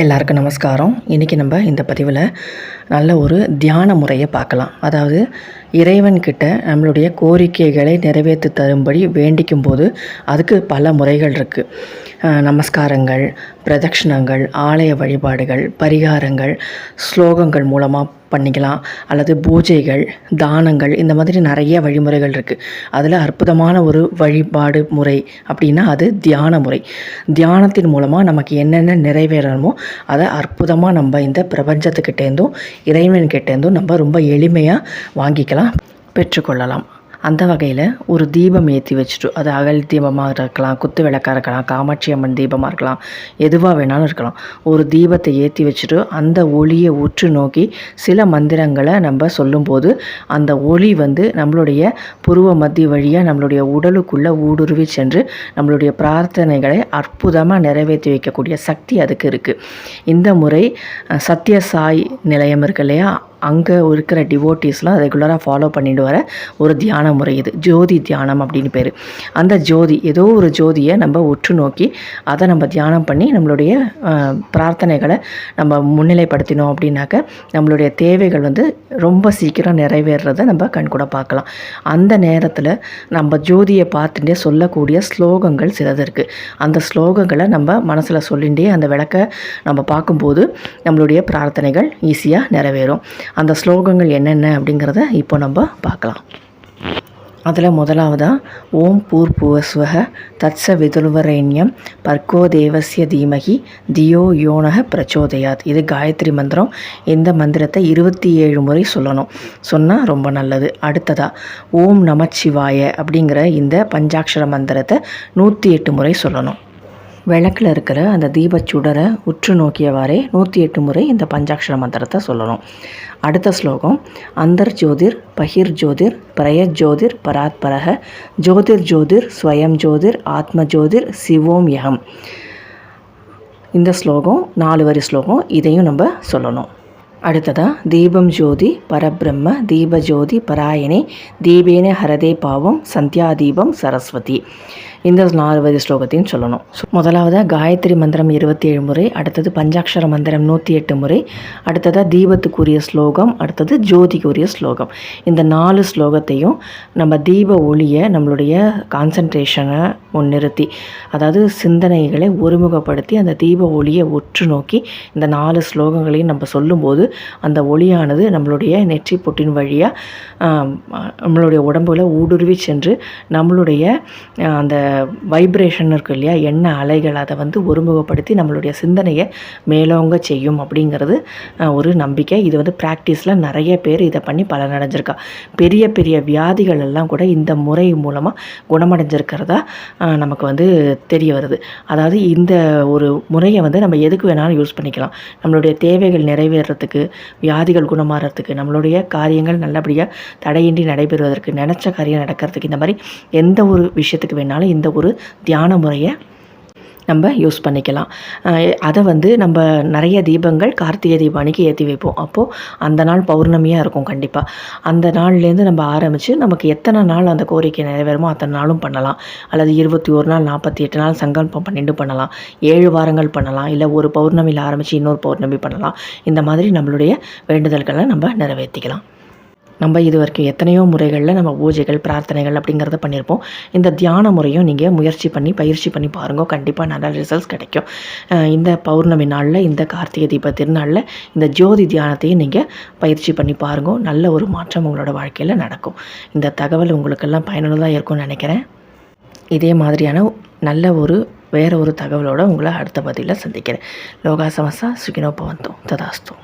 எல்லாருக்கும் நமஸ்காரம். இன்றைக்கி நம்ம இந்த பதிவில் நல்ல ஒரு தியான முறையை பார்க்கலாம். அதாவது இறைவன்கிட்ட நம்மளுடைய கோரிக்கைகளை நிறைவேற்றி தரும்படி வேண்டிக்கும் போது அதுக்கு பல முறைகள் இருக்குது நமஸ்காரங்கள் பிரதட்சிணங்கள் ஆலய வழிபாடுகள் பரிகாரங்கள் ஸ்லோகங்கள் மூலமாக பண்ணிக்கலாம். அல்லது பூஜைகள் தானங்கள் இந்த மாதிரி நிறைய வழிமுறைகள் இருக்குது அதில் அற்புதமான ஒரு வழிபாடு முறை அப்படின்னா அது தியான முறை. தியானத்தின் மூலமாக நமக்கு என்னென்ன நிறைவேறணுமோ அதை அற்புதமாக நம்ம இந்த பிரபஞ்சத்துக்கிட்டேருந்தும் இறைவன்கிட்டேருந்தும் நம்ம ரொம்ப எளிமையாக வாங்கிக்கலாம் பெற்றுக்கொள்ளலாம். அந்த வகையில் ஒரு தீபம் ஏற்றி வச்சுட்டு அது அகல் தீபமாக இருக்கலாம் குத்து விளக்காக இருக்கலாம் காமாட்சி அம்மன் தீபமாக இருக்கலாம் எதுவாக வேணாலும் இருக்கலாம். ஒரு தீபத்தை ஏற்றி வச்சுட்டு அந்த ஒளியை உற்று நோக்கி சில மந்திரங்களை நம்ம சொல்லும்போது அந்த ஒளி வந்து நம்மளுடைய புருவ மத்திய வழியாக நம்மளுடைய உடலுக்குள்ளே ஊடுருவி சென்று நம்மளுடைய பிரார்த்தனைகளை அற்புதமாக நிறைவேற்றி வைக்கக்கூடிய சக்தி அதுக்கு இருக்குது இந்த முறை அஹ், சத்ய சாய் நிலையம் இருக்கு இல்லையா? அங்கே இருக்கிற டிவோட்டிஸ்லாம் ரெகுலராக ஃபாலோ பண்ணிட்டு வர ஒரு தியான முறை இது. ஜோதி தியானம் அப்படின்னு பேர். அந்த ஜோதி ஏதோ ஒரு ஜோதியை நம்ம உற்று நோக்கி அதை நம்ம தியானம் பண்ணி நம்மளுடைய பிரார்த்தனைகளை நம்ம முன்னிலைப்படுத்தினோம் அப்படின்னாக்க நம்மளுடைய தேவைகள் வந்து ரொம்ப சீக்கிரம் நிறைவேறத நம்ம கண்கூட பார்க்கலாம். அந்த நேரத்தில் நம்ம ஜோதியை பார்த்துட்டே சொல்லக்கூடிய ஸ்லோகங்கள் சிலது இருக்குது அந்த ஸ்லோகங்களை நம்ம மனசில் சொல்லிகிட்டே அந்த விளக்கை நம்ம பார்க்கும்போது நம்மளுடைய பிரார்த்தனைகள் ஈஸியாக நிறைவேறும். அந்த ஸ்லோகங்கள் என்னென்ன அப்படிங்கிறத இப்போ நம்ம பார்க்கலாம். அதில் முதலாவதாக ஓம் பூர்புவஸ்வக தத்ச விதுல்வரேண்யம் பர்கோ தேவசிய தீமகி தியோ யோனக பிரச்சோதயாத். இது காயத்ரி மந்திரம். இந்த மந்திரத்தை இருபத்தி ஏழு முறை சொல்லணும். சொன்னால் ரொம்ப நல்லது. அடுத்ததாக ஓம் நமச்சிவாய அப்படிங்கிற இந்த பஞ்சாட்சர மந்திரத்தை நூற்றி எட்டு முறை சொல்லணும். விளக்கில் இருக்கிற அந்த தீபச்சுடரை உற்று நோக்கியவாறே நூற்றி எட்டு முறை இந்த பஞ்சாட்சர மந்திரத்தை சொல்லணும். அடுத்த ஸ்லோகம் அந்தர் ஜோதிர் பகிர் ஜோதிர் பிரய ஜோதிர் பராத்பரக ஜோதிர் ஜோதிர் ஸ்வயம் ஜோதிர் ஆத்ம ஜோதிர் சிவோம் யகம். இந்த ஸ்லோகம் நாலு வரி ஸ்லோகம் இதையும் நம்ம சொல்லணும். அடுத்ததாக தீபம் ஜோதி பரபிரம்ம தீப ஜோதி பராயணே தீபேன ஹரதே பாவம் சந்தியா தீபம் சரஸ்வதி. இந்த நாலு ஸ்லோகத்தையும் சொல்லணும். முதலாவது முதலாவதாக காயத்ரி மந்திரம் இருபத்தி ஏழு முறை அடுத்தது பஞ்சாட்சர மந்திரம் நூற்றி எட்டு முறை அடுத்ததாக தீபத்துக்குரிய ஸ்லோகம் அடுத்தது ஜோதிக்குரிய ஸ்லோகம். இந்த நாலு ஸ்லோகத்தையும் நம்ம தீப ஒளியை நம்மளுடைய கான்சன்ட்ரேஷனை முன்னிறுத்தி அதாவது சிந்தனைகளை ஒருமுகப்படுத்தி அந்த தீப ஒளியை உற்று நோக்கி இந்த நாலு ஸ்லோகங்களையும் நம்ம சொல்லும்போது அந்த ஒளியானது நம்மளுடைய நெற்றி பொட்டின் வழியாக நம்மளுடைய உடம்புல ஊடுருவி சென்று நம்மளுடைய அந்த வைப்ரேஷன் இருக்கு இல்லையா எண்ண அலைகள் அதை வந்து ஒருமுகப்படுத்தி நம்மளுடைய சிந்தனையை மேலோங்க செய்யும் அப்படிங்கிறது ஒரு நம்பிக்கை. இது வந்து ப்ராக்டிஸில் நிறைய பேர் இதை பண்ணி பலனடைஞ்சிருக்கா. பெரிய பெரிய வியாதிகள் எல்லாம் கூட இந்த முறை மூலமாக குணமடைஞ்சிருக்கிறதா நமக்கு வந்து தெரிய வருது. அதாவது இந்த ஒரு முறையை வந்து நம்ம எதுக்கு வேணாலும் யூஸ் பண்ணிக்கலாம். நம்மளுடைய தேவைகள் நிறைவேறத்துக்கு வியாதிகள் குணமாகறதுக்கு நம்மளுடைய காரியங்கள் நல்லபடியாக தடையின்றி நடைபெறுவதற்கு நினச்ச காரியம் நடக்கிறதுக்கு இந்த மாதிரி எந்த ஒரு விஷயத்துக்கு வேணாலும் இந்த ஒரு தியான முறையை நம்ம யூஸ் பண்ணிக்கலாம். அதை வந்து நம்ம நிறைய தீபங்கள் கார்த்திகை தீபம் அன்றைக்கி ஏற்றி வைப்போம். அப்போது அந்த நாள் பௌர்ணமியாக இருக்கும் கண்டிப்பாக அந்த நாள்லேருந்து நம்ம ஆரம்பித்து நமக்கு எத்தனை நாள் அந்த கோரிக்கை நிறைவேறுமோ அத்தனை நாளும் பண்ணலாம். அல்லது இருபத்தி ஒரு நாள் நாற்பத்தி எட்டு நாள் சங்கல்பம் பண்ணிட்டு பண்ணலாம். ஏழு வாரங்கள் பண்ணலாம். இல்லை ஒரு பௌர்ணமியில் ஆரம்பித்து இன்னொரு பௌர்ணமி பண்ணலாம். இந்த மாதிரி நம்மளுடைய வேண்டுதல்களை நம்ம நிறைவேற்றிக்கலாம் நம்ம இது வரைக்கும் எத்தனையோ முறைகளில் நம்ம பூஜைகள் பிரார்த்தனைகள் அப்படிங்கிறத பண்ணியிருப்போம் இந்த தியான முறையும் நீங்கள் முயற்சி பண்ணி பயிற்சி பண்ணி பாருங்க. கண்டிப்பாக நல்ல ரிசல்ட்ஸ் கிடைக்கும். இந்த பௌர்ணமி நாளில் இந்த கார்த்திகை தீப திருநாளில் இந்த ஜோதி தியானத்தையும் நீங்கள் பயிற்சி பண்ணி பாருங்க. நல்ல ஒரு மாற்றம் உங்களோட வாழ்க்கையில் நடக்கும். இந்த தகவல் உங்களுக்கெல்லாம் பயனுள்ளதாக இருக்கும்னு நினைக்கிறேன். இதே மாதிரியான நல்ல ஒரு வேற ஒரு தகவலோடு உங்களை அடுத்த பதிலில் சந்திக்கிறேன். லோகா சமஸ்தா சுகினோ பவந்தோம் ததாஸ்தோம்